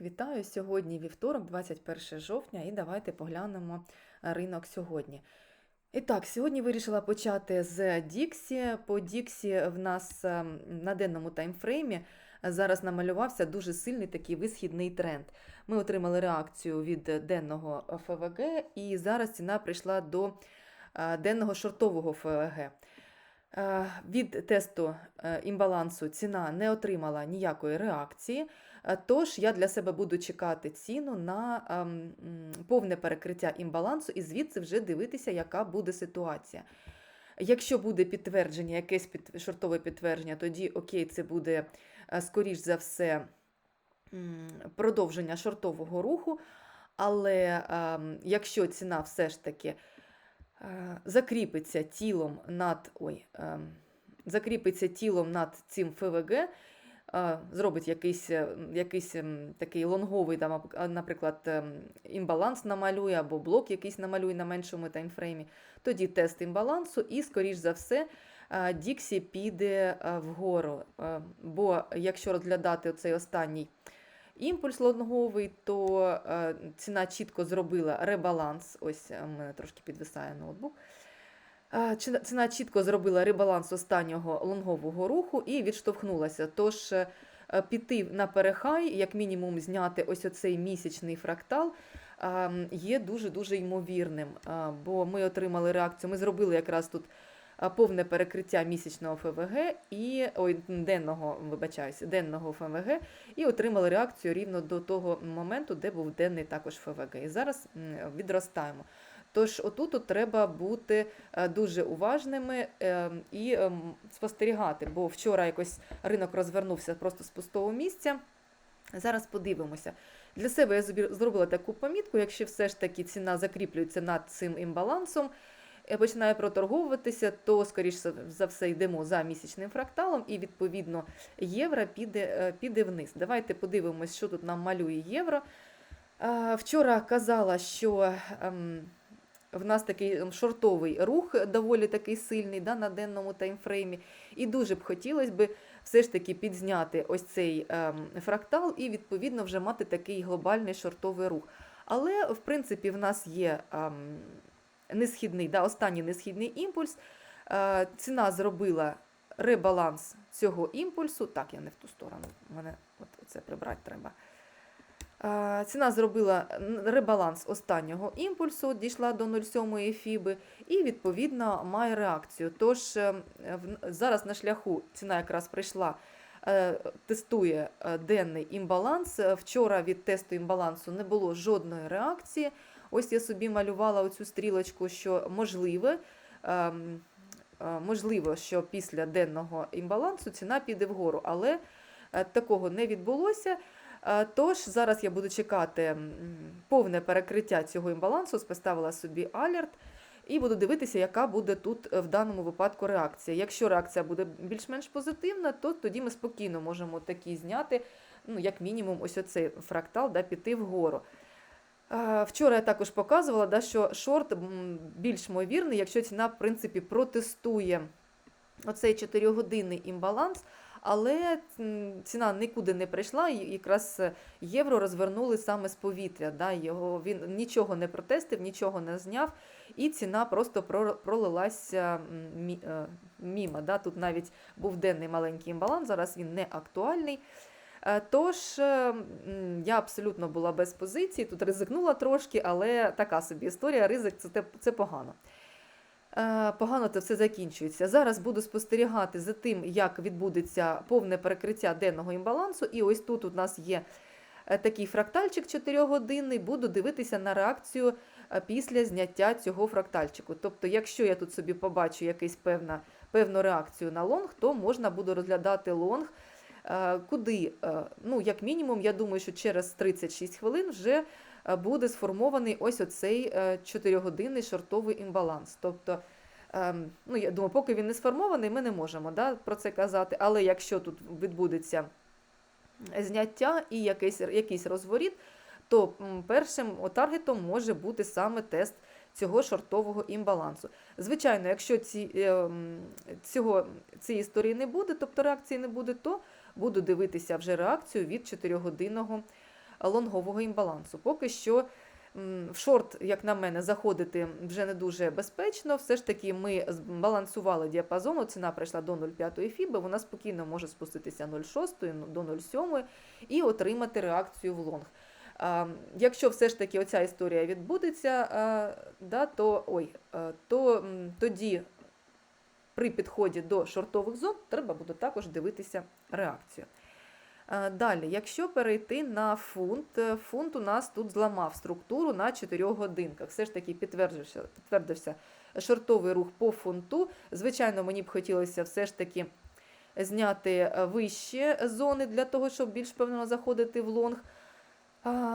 Вітаю сьогодні вівторок, 21 жовтня, і давайте поглянемо ринок сьогодні. І так, сьогодні вирішила почати з Діксі. По Діксі в нас ем, на денному таймфреймі зараз намалювався дуже сильний такий висхідний тренд. Ми отримали реакцію від денного ФВГ, і зараз ціна прийшла до е, денного шортового ФВГ. Е, Від тесту е, імбалансу ціна не отримала ніякої реакції. Е, Тож я для себе буду чекати ціну на ем, повне перекриття імбалансу і звідси вже дивитися, яка буде ситуація. Якщо буде підтвердження, якесь під, шортове підтвердження, тоді окей, це буде е, скоріш за все продовження шортового руху. Але ем, якщо ціна все ж таки е, закріпиться тілом над ой, ем, закріпиться тілом над цим ФВГ, зробить якийсь, е, якийсь ем, такий лонговий, там, наприклад, ем, імбаланс намалює або блок якийсь намалює на меншому таймфреймі, тоді тест імбалансу і, скоріш за все, Діксі піде е, вгору. Е, Бо якщо розглядати цей останній імпульс лонговий, то ціна чітко зробила ребаланс. Ось в мене трошки підвисає ноутбук. Ціна чітко зробила ребаланс останнього лонгового руху і відштовхнулася. Тож е, е, піти на перехай, як мінімум, зняти ось оцей місячний фрактал. Є дуже-дуже ймовірним, бо ми отримали реакцію. Ми зробили якраз тут повне перекриття місячного ФВГ і ой, денного, вибачаюся, денного ФВГ, і отримали реакцію рівно до того моменту, де був денний також ФВГ. І зараз відростаємо. Тож отут от треба бути е, дуже уважними е, і ем, спостерігати, бо вчора якось ринок розвернувся просто з пустого місця. Зараз подивимося. Для себе я зробила таку помітку, якщо все ж таки ціна закріплюється над цим імбалансом, е, починає проторговуватися, то, скоріш за все, йдемо за місячним фракталом, і, відповідно, євро піде, е, піде вниз. Давайте подивимось, що тут нам малює євро. Вчора казала, що ем, в нас такий ем, шортовий рух доволі такий сильний да, на денному таймфреймі. І дуже б хотілося б все ж таки підзняти ось цей ем, фрактал і, відповідно, вже мати такий глобальний шортовий рух. Але, в принципі, в нас є ем, несхідний, да, останній несхідний імпульс. Е, ціна зробила ребаланс цього імпульсу. Так, я не в ту сторону. Мене от це прибрати треба. Е, Ціна зробила ребаланс останнього імпульсу, дійшла до 0,7 фіби і, відповідно, має реакцію. Тож е, зараз на шляху ціна якраз прийшла, е, тестує е, денний імбаланс. Е, Вчора від тесту імбалансу не було жодної реакції. Ось я собі малювала оцю стрілочку, що можливе. е, Можливо, що після денного імбалансу ціна піде вгору, але е, такого не відбулося. Тож зараз я буду чекати повне перекриття цього імбалансу, поставила собі алерт і буду дивитися, яка буде тут е, в даному випадку реакція. Якщо реакція буде більш-менш позитивна, то тоді ми спокійно можемо такі зняти, ну, як мінімум, ось оцей фрактал да, піти вгору. Вчора я також показувала, да, що шорт більш ймовірний, якщо ціна, в принципі, протестує оцей 4-годинний імбаланс, але ціна нікуди не прийшла, і якраз е, євро розвернули саме з повітря. Да, його, він нічого не протестив, нічого не зняв, і ціна просто пролилася е, мімо. Да. Тут навіть був денний маленький імбаланс, зараз він не актуальний. Е, Тож я абсолютно була без позиції, тут ризикнула трошки, але така собі історія, ризик це, це погано. Е, Погано це все закінчується. Зараз буду спостерігати за тим, як відбудеться повне перекриття денного імбалансу. І ось тут у нас є е, такий фрактальчик 4-годинний. Буду дивитися на реакцію е, після зняття цього фрактальчику. Тобто, якщо я тут собі побачу якусь певна, певну реакцію на лонг, то можна буде розглядати лонг. Куди? Ну, як мінімум, я думаю, що через 36 хвилин вже буде сформований ось оцей 4-годинний шортовий імбаланс. Тобто, ем, ну, я думаю, поки він не сформований, ми не можемо да, про це казати. Але якщо тут відбудеться зняття і якийсь, якийсь розворіт, то першим таргетом може бути саме тест цього шортового імбалансу. Звичайно, якщо ці, е, цього, цієї історії не буде, тобто реакції не буде, то буду дивитися вже реакцію від 4-годинного лонгового імбалансу. Поки що в шорт, як на мене, заходити вже не дуже безпечно. Все ж таки ми збалансували діапазон, ціна прийшла до 0,5 фіби, вона спокійно може спуститися 0,6 до 0,7 і отримати реакцію в лонг. Якщо все ж таки оця історія відбудеться, да, то, ой, то тоді при підході до шортових зон треба буде також дивитися реакцію. Е, Далі, якщо перейти на фунт, е, фунт у нас тут зламав структуру на 4 годинках. Все ж таки підтвердився, підтвердився шортовий рух по фунту. Звичайно, мені б хотілося все ж таки зняти е, вищі зони для того, щоб більш певно заходити в лонг.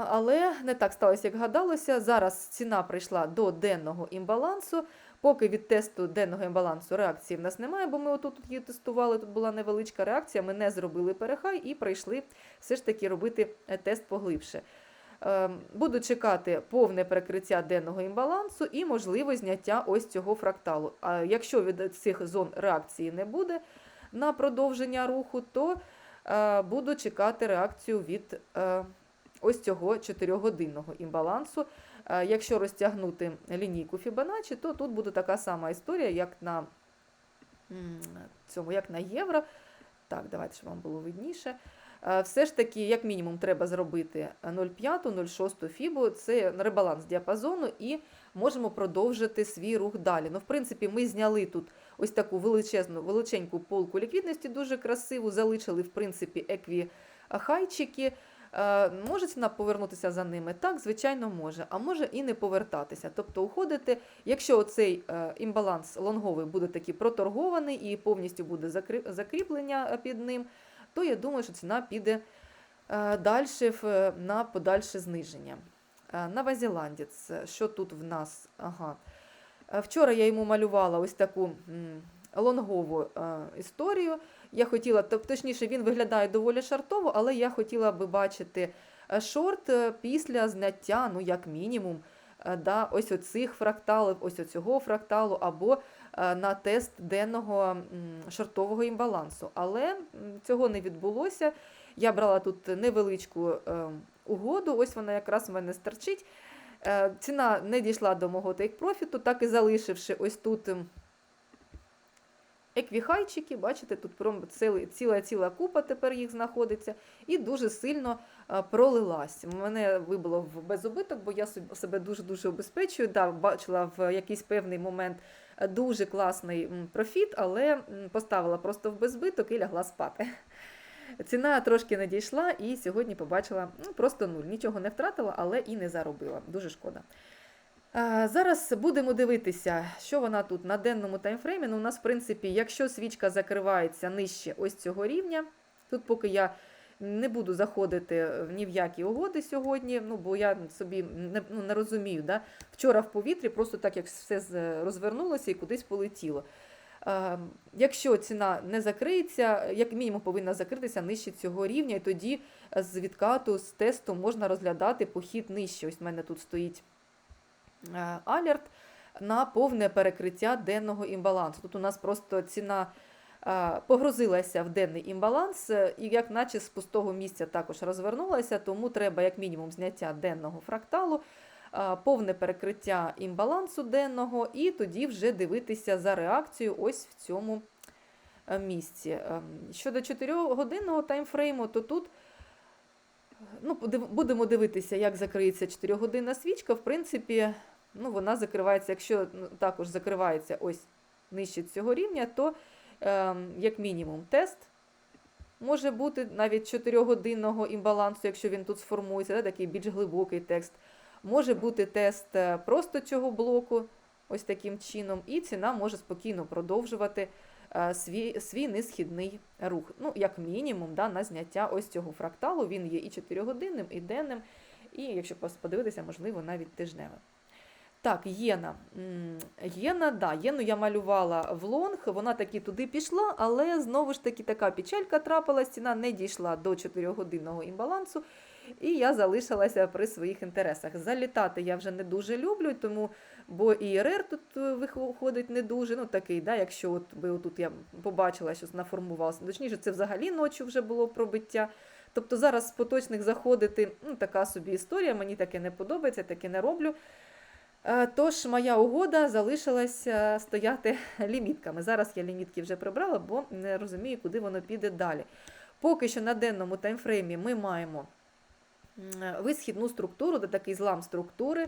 Але не так сталося, як гадалося. Зараз ціна прийшла до денного імбалансу. Поки від тесту денного імбалансу реакції в нас немає, бо ми отут її тестували, тут була невеличка реакція, ми не зробили перехай і прийшли все ж таки робити е, тест поглибше. Ем, Буду чекати повне перекриття денного імбалансу і можливе зняття ось цього фракталу. А якщо від цих зон реакції не буде на продовження руху, то е, буду чекати реакцію від е, ось цього 4-годинного імбалансу. Е, Якщо розтягнути лінійку Fibonacci, то тут буде така сама історія, як на цьому, як на євро. Так, давайте, щоб вам було видніше. Е, Все ж таки, як мінімум, треба зробити 0,5-0,6 фібу, це ребаланс діапазону, і можемо продовжити свій рух далі. Ну, в принципі, ми зняли тут ось таку величезну, величеньку полку ліквідності, дуже красиву, залишили, в принципі, екві-хайчики. Е, Може ціна повернутися за ними? Так, звичайно, може, а може і не повертатися. Тобто уходити, якщо цей імбаланс лонговий буде таки проторгований і повністю буде закріплення е, під ним, то я думаю, що ціна піде далі на подальше зниження. Е, Новозеландець, що тут в нас? Ага. Е, Вчора я йому малювала ось таку лонгову е, історію. Я хотіла, тоб- точніше, він виглядає доволі шартово, але я хотіла би бачити е, шорт е, після зняття, ну, як мінімум, да, ось оцих фракталів, ось оцього фракталу, або на тест денного шортового імбалансу. Але цього не відбулося. Я брала тут невеличку угоду, ось вона якраз в мене стерчить. Ціна не дійшла до мого тейк-профіту, так і залишивши ось тут еквіхайчики, бачите, тут пром- ціла ціла, ціла купа тепер їх знаходиться, і дуже сильно е, пролилась. Мене вибило в безубиток, бо я себе дуже-дуже обезпечую. Да, бачила в якийсь певний момент е, дуже класний профіт, але поставила просто в безбиток і лягла спати. Ціна трошки не дійшла, і сьогодні побачила ну, просто нуль. Нічого не втратила, але і не заробила. Дуже шкода. Зараз будемо дивитися, що вона тут на денному таймфреймі. Ну, у нас, в принципі, якщо свічка закривається нижче ось цього рівня, тут поки я не буду заходити в ні в які угоди сьогодні, ну, бо я собі не, ну, не розумію. Да? Вчора в повітрі просто так, як все розвернулося і кудись полетіло. Якщо ціна не закриється, як мінімум повинна закритися нижче цього рівня, і тоді з відкату, з тесту можна розглядати похід нижче. Ось в мене тут стоїть алерт на повне перекриття денного імбалансу. Тут у нас просто ціна е, погрузилася в денний імбаланс, е, і як наче з пустого місця також розвернулася, тому треба як мінімум зняття денного фракталу, е, повне перекриття імбалансу денного, і тоді вже дивитися за реакцією ось в цьому е, місці. Щодо 4-годинного таймфрейму, то тут ну, будемо дивитися, як закриється 4-годинна свічка. В принципі, ну, вона закривається, якщо ну, також закривається ось нижче цього рівня, то ем, як мінімум тест може бути навіть 4-годинного імбалансу, якщо він тут сформується, да, такий більш глибокий текст. Може бути тест е, просто цього блоку, ось таким чином, і ціна може спокійно продовжувати е, свій, свій несхідний рух. Ну, як мінімум, да, на зняття ось цього фракталу. Він є і 4-годинним, і денним, і якщо подивитися, можливо, навіть тижневим. Так, єна. Єна, да, єну я малювала в лонг, вона таки туди пішла, але знову ж таки така печалька трапилась, ціна не дійшла до 4-годинного імбалансу, і я залишилася при своїх інтересах. Залітати я вже не дуже люблю, тому, бо і РР тут виходить не дуже. Ну, такий, да, якщо от би отут я побачила, що наформувалося. Точніше, це взагалі ночі вже було пробиття. Тобто зараз з поточних заходити ну, така собі історія, мені таке не подобається, таке не роблю. Е, Тож моя угода залишилася стояти лімітками. Зараз я лімітки вже прибрала, бо не розумію, куди воно піде далі. Поки що на денному таймфреймі ми маємо висхідну структуру, де такий злам структури.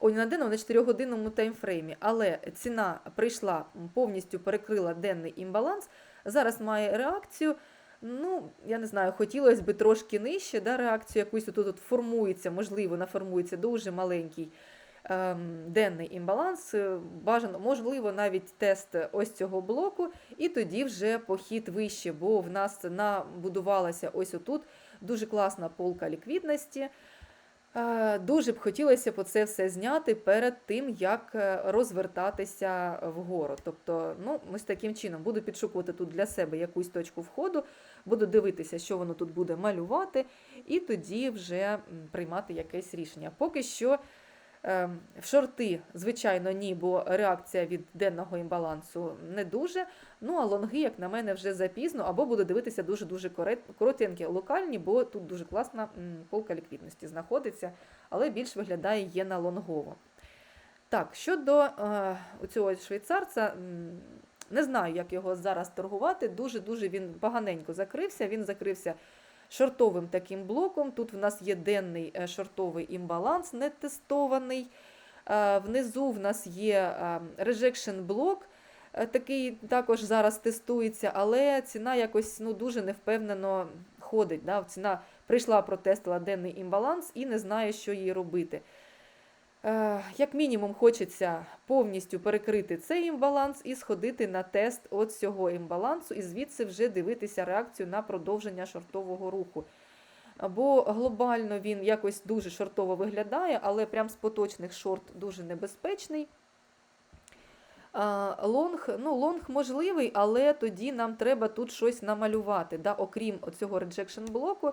О, на денному, на 4-годинному таймфреймі, але ціна прийшла, повністю перекрила денний імбаланс. Зараз має реакцію. Ну, я не знаю, хотілося б трошки нижче, да, реакцію якусь тут формується, можливо, наформується дуже маленький денний імбаланс. Е, Бажано, можливо, навіть тест ось цього блоку, і тоді вже похід вище, бо в нас набудувалася ось отут дуже класна полка ліквідності. Е, Дуже б хотілося б це все зняти перед тим, як е, розвертатися вгору. Тобто, ну, ось таким чином буду підшукувати тут для себе якусь точку входу, буду дивитися, що воно тут буде малювати, і тоді вже приймати якесь рішення. Поки що в шорти, звичайно, ні, бо реакція від денного імбалансу не дуже. Ну, а лонги, як на мене, вже запізно, або буду дивитися дуже-дуже коротенькі, локальні, бо тут дуже класна полка ліквідності знаходиться, але більш виглядає є на лонгово. Так, щодо е, цього швейцарця, не знаю, як його зараз торгувати. Дуже-дуже він поганенько закрився. Він закрився шортовим таким блоком. Тут в нас є денний е, шортовий імбаланс, не тестований. Е, Внизу в нас є е, rejection блок. Такий також зараз тестується, але ціна якось ну, дуже невпевнено ходить. Да? Ціна прийшла, протестила денний імбаланс і не знає, що їй робити. Е, Як мінімум, хочеться повністю перекрити цей імбаланс і сходити на тест от цього імбалансу, і звідси вже дивитися реакцію на продовження шортового руху. Бо глобально він якось дуже шортово виглядає, але прям з поточних шорт дуже небезпечний. Лонг, ну, лонг можливий, але тоді нам треба тут щось намалювати. Да? Окрім цього rejection блоку,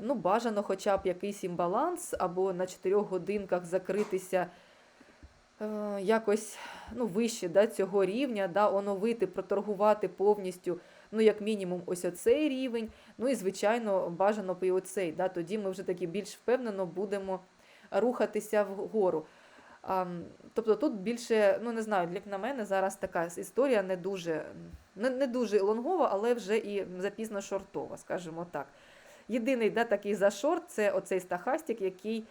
ну, бажано хоча б якийсь імбаланс, або на 4 годинках закритися е, якось ну, вище да, цього рівня, да, оновити, проторгувати повністю, ну, як мінімум, ось оцей рівень. Ну і, звичайно, бажано і оцей. Да, тоді ми вже таки більш впевнено будемо рухатися вгору. А, тобто тут більше, ну не знаю, як на мене, зараз така історія не дуже, не, не дуже лонгова, але вже і запізно шортова, скажімо так. Єдиний да, такий за шорт це оцей стахастик, який,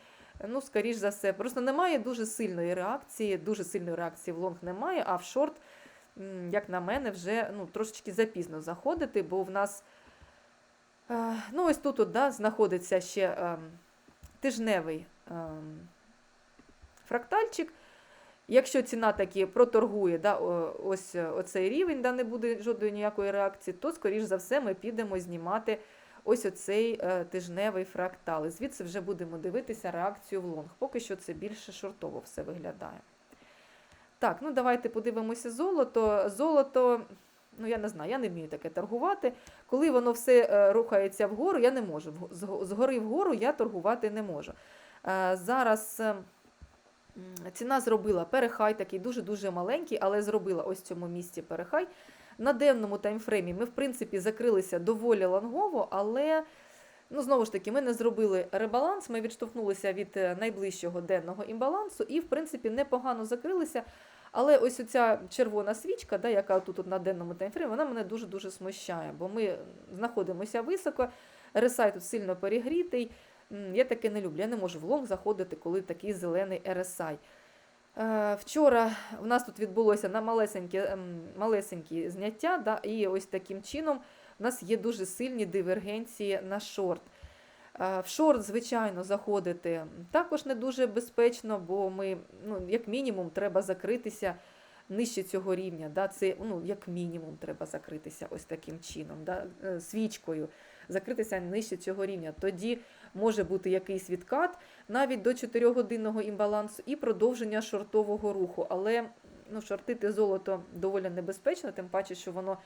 ну, скоріш за все, просто немає дуже сильної реакції, дуже сильної реакції в лонг немає, а в шорт, як на мене, вже ну, трошечки запізно заходити, бо в нас, е, ну, ось тут да, знаходиться ще е, тижневий. Е, фрактальчик. Якщо ціна таки проторгує да, ось оцей рівень, да, не буде жодної ніякої реакції, то, скоріш за все, ми підемо знімати ось оцей е, тижневий фрактал. І звідси вже будемо дивитися реакцію в лонг. Поки що це більше шортово все виглядає. Так, ну давайте подивимося золото. Золото, ну я не знаю, я не вмію таке торгувати. Коли воно все е, рухається вгору, я не можу. Згори вгору я торгувати не можу. Е, Зараз. Ціна зробила перехай, такий дуже-дуже маленький, але зробила ось в цьому місці перехай. На денному таймфреймі ми, в принципі, закрилися доволі лонгово, але ну, знову ж таки, ми не зробили ребаланс, ми відштовхнулися від е, найближчого денного імбалансу і, в принципі, непогано закрилися. Але ось оця червона свічка, да, яка тут на денному таймфреймі, вона мене дуже-дуже смущає, бо ми знаходимося високо, RSI тут сильно перегрітий. Я таке не люблю. Я не можу в лонг заходити, коли такий зелений RSI. Е, Вчора у нас тут відбулося на малесенькі, ем, малесенькі зняття, да, і ось таким чином у нас є дуже сильні дивергенції на шорт. Е, В шорт, звичайно, заходити також не дуже безпечно, бо ми, ну, як мінімум, треба закритися нижче цього рівня. Да? Це ну, як мінімум треба закритися ось таким чином, да? е, свічкою, закритися нижче цього рівня. Тоді може бути якийсь відкат навіть до 4-годинного імбалансу і продовження шортового руху. Але ну, шортити золото доволі небезпечно, тим паче, що воно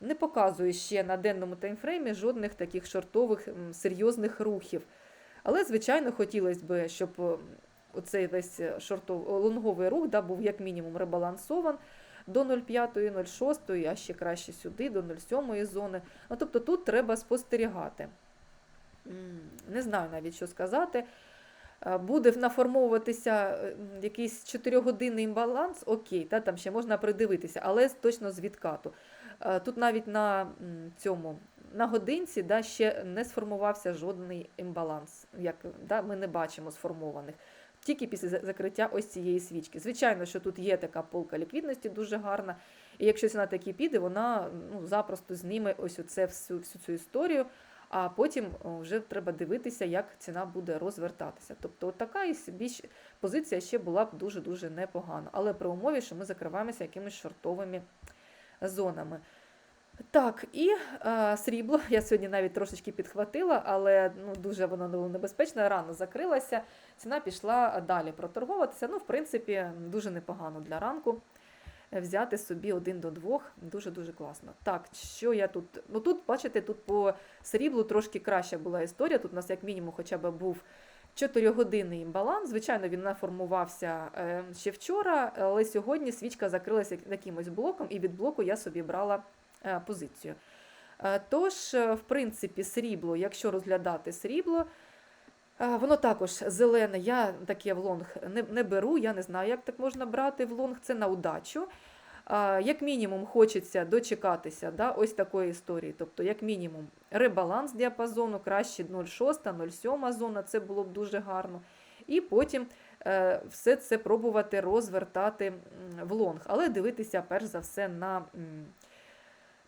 не показує ще на денному таймфреймі жодних таких шортових серйозних рухів. Але, звичайно, хотілося б, щоб е, оцей весь шортов, лонговий рух да, був як мінімум ребалансован до 0,5, 0,6, а ще краще сюди, до 0,7 зони. Ну, тобто тут треба спостерігати. Не знаю навіть, що сказати. Е, Буде наформовуватися е, якийсь 4-годинний імбаланс, окей, та, там ще можна придивитися, але точно з відкату. Е, Тут навіть на цьому на годинці да, ще не сформувався жодний імбаланс. Як, да, ми не бачимо сформованих. Тільки після закриття ось цієї свічки. Звичайно, що тут є така полка ліквідності дуже гарна. І якщо ціна таки піде, вона ну, запросто зніме ось оце всю, всю цю історію. А потім вже треба дивитися, як ціна буде розвертатися. Тобто, така собі позиція ще була б дуже-дуже непогана. Але при умові, що ми закриваємося якимись шортовими зонами. Так, і е, срібло я сьогодні навіть трошечки підхватила, але ну, дуже воно було небезпечно, рано закрилася. Ціна пішла далі проторговуватися. Ну, в принципі, дуже непогано для ранку е, взяти собі один до двох. Дуже-дуже класно. Так, що я тут? Ну тут, бачите, тут по сріблу трошки краща була історія. Тут у нас, як мінімум, хоча б був 4-годинний баланс. Звичайно, він наформувався е, ще вчора, але сьогодні свічка закрилася якимось блоком, і від блоку я собі брала е, позицію. Е, Тож, в принципі, срібло, якщо розглядати срібло, воно також зелене. Я таке в лонг не, не беру, я не знаю, як так можна брати в лонг, це на удачу. Як мінімум, хочеться дочекатися да, ось такої історії. Тобто, як мінімум, ребаланс діапазону, краще 0,6, 0,7 зона, це було б дуже гарно. І потім е, все це пробувати розвертати в лонг. Але дивитися, перш за все, на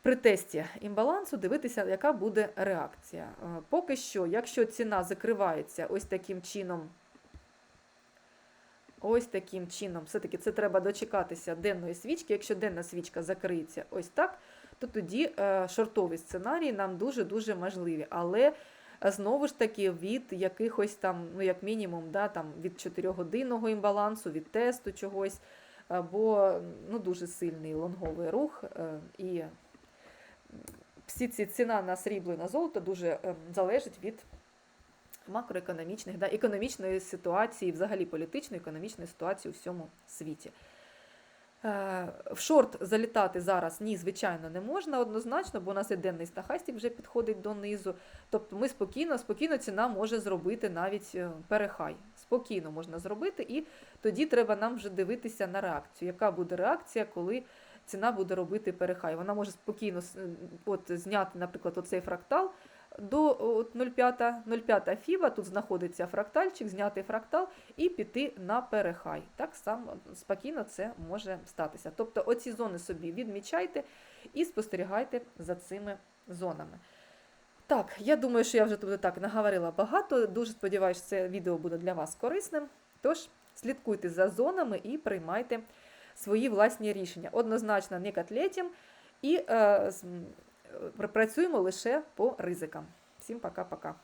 при тесті імбалансу, дивитися, яка буде реакція. Е, Поки що, якщо ціна закривається ось таким чином. Ось таким чином, все-таки це треба дочекатися денної свічки. Якщо денна свічка закриється ось так, то тоді е, шортові сценарії нам дуже-дуже можливі. Але е, знову ж таки від якихось там, ну як мінімум, да, там, від 4-годинного імбалансу, від тесту чогось, або ну, дуже сильний лонговий рух. І всі ці ціна на срібло і на золото дуже е, залежить від макроекономічних, да, економічної ситуації, взагалі політичної, економічної ситуації у всьому світі. Е, В шорт залітати зараз ні, звичайно, не можна однозначно, бо у нас і денний стахастик вже підходить донизу. Тобто ми спокійно, спокійно ціна може зробити навіть е, перехай. Спокійно можна зробити, і тоді треба нам вже дивитися на реакцію. Яка буде реакція, коли ціна буде робити перехай? Вона може спокійно от, зняти, наприклад, оцей фрактал до 0,5 0,5 фіба, тут знаходиться фрактальчик, зняти фрактал і піти на перехай. Так само спокійно це може статися. Тобто оці зони собі відмічайте і спостерігайте за цими зонами. Так, я думаю, що я вже тут так наговорила багато. Дуже сподіваюся, це відео буде для вас корисним. Тож слідкуйте за зонами і приймайте свої власні рішення. Однозначно не котлетім і м, е, працюємо лише по ризикам. Всім пока-пока.